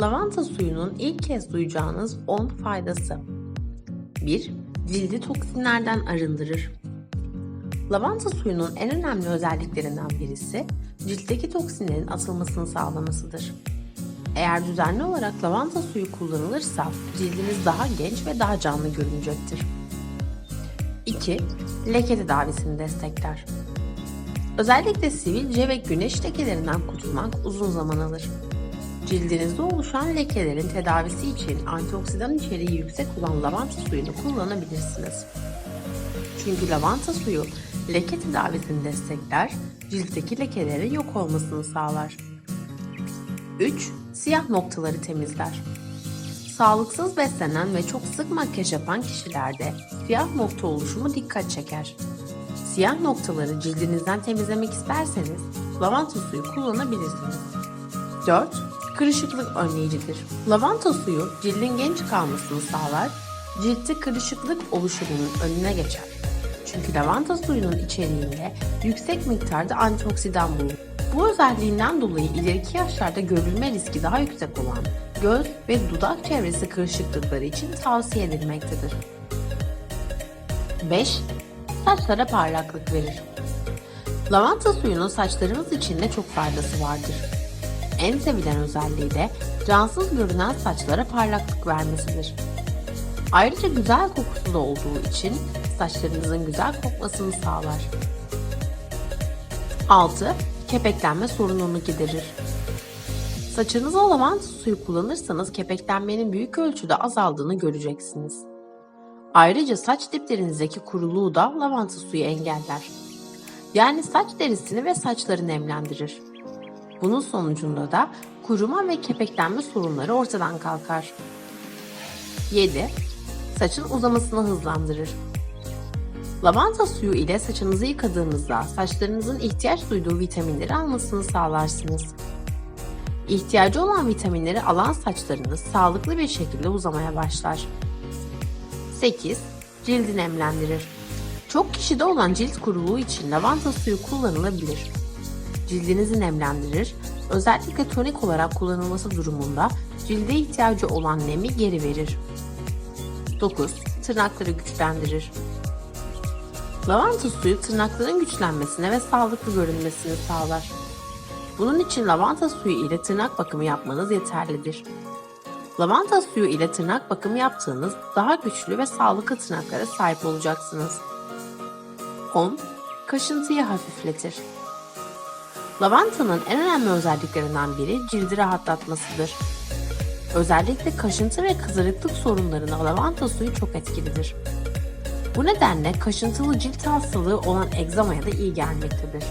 Lavanta suyunun ilk kez duyacağınız 10 faydası. 1. Cildi toksinlerden arındırır. Lavanta suyunun en önemli özelliklerinden birisi ciltteki toksinlerin atılmasını sağlamasıdır. Eğer düzenli olarak lavanta suyu kullanılırsa cildiniz daha genç ve daha canlı görünecektir. 2. Leke tedavisini destekler. Özellikle sivilce ve güneş lekelerinden kurtulmak uzun zaman alır. Cildinizde oluşan lekelerin tedavisi için antioksidan içeriği yüksek olan lavanta suyunu kullanabilirsiniz. Çünkü lavanta suyu leke tedavisini destekler, ciltteki lekelerin yok olmasını sağlar. 3. Siyah noktaları temizler. Sağlıksız beslenen ve çok sık makyaj yapan kişilerde siyah nokta oluşumu dikkat çeker. Siyah noktaları cildinizden temizlemek isterseniz lavanta suyu kullanabilirsiniz. 4. Kırışıklık önleyicidir. Lavanta suyu cildin genç kalmasını sağlar, ciltte kırışıklık oluşumunun önüne geçer. Çünkü lavanta suyunun içeriğinde yüksek miktarda antioksidan bulunur. Bu özelliğinden dolayı ileriki yaşlarda görülme riski daha yüksek olan göz ve dudak çevresi kırışıklıkları için tavsiye edilmektedir. 5. Saçlara parlaklık verir. Lavanta suyunun saçlarımız için de çok faydası vardır. En sevilen özelliği de cansız görünen saçlara parlaklık vermesidir. Ayrıca güzel kokusu da olduğu için saçlarınızın güzel kokmasını sağlar. 6. Kepeklenme sorununu giderir. Saçınıza lavanta suyu kullanırsanız kepeklenmenin büyük ölçüde azaldığını göreceksiniz. Ayrıca saç diplerinizdeki kuruluğu da lavanta suyu engeller. Yani saç derisini ve saçları nemlendirir. Bunun sonucunda da kuruma ve kepeklenme sorunları ortadan kalkar. 7. Saçın uzamasını hızlandırır. Lavanta suyu ile saçınızı yıkadığınızda saçlarınızın ihtiyaç duyduğu vitaminleri almasını sağlarsınız. İhtiyacı olan vitaminleri alan saçlarınız sağlıklı bir şekilde uzamaya başlar. 8. Cildi nemlendirir. Çok kişide olan cilt kuruluğu için lavanta suyu kullanılabilir. Cildinizi nemlendirir, özellikle tonik olarak kullanılması durumunda cilde ihtiyacı olan nemi geri verir. 9. Tırnakları güçlendirir. Lavanta suyu tırnakların güçlenmesine ve sağlıklı görünmesini sağlar. Bunun için lavanta suyu ile tırnak bakımı yapmanız yeterlidir. Lavanta suyu ile tırnak bakımı yaptığınız daha güçlü ve sağlıklı tırnaklara sahip olacaksınız. 10. Kaşıntıyı hafifletir. Lavantanın en önemli özelliklerinden biri cildi rahatlatmasıdır. Özellikle kaşıntı ve kızarıklık sorunlarına lavanta suyu çok etkilidir. Bu nedenle kaşıntılı cilt hastalığı olan egzamaya da iyi gelmektedir.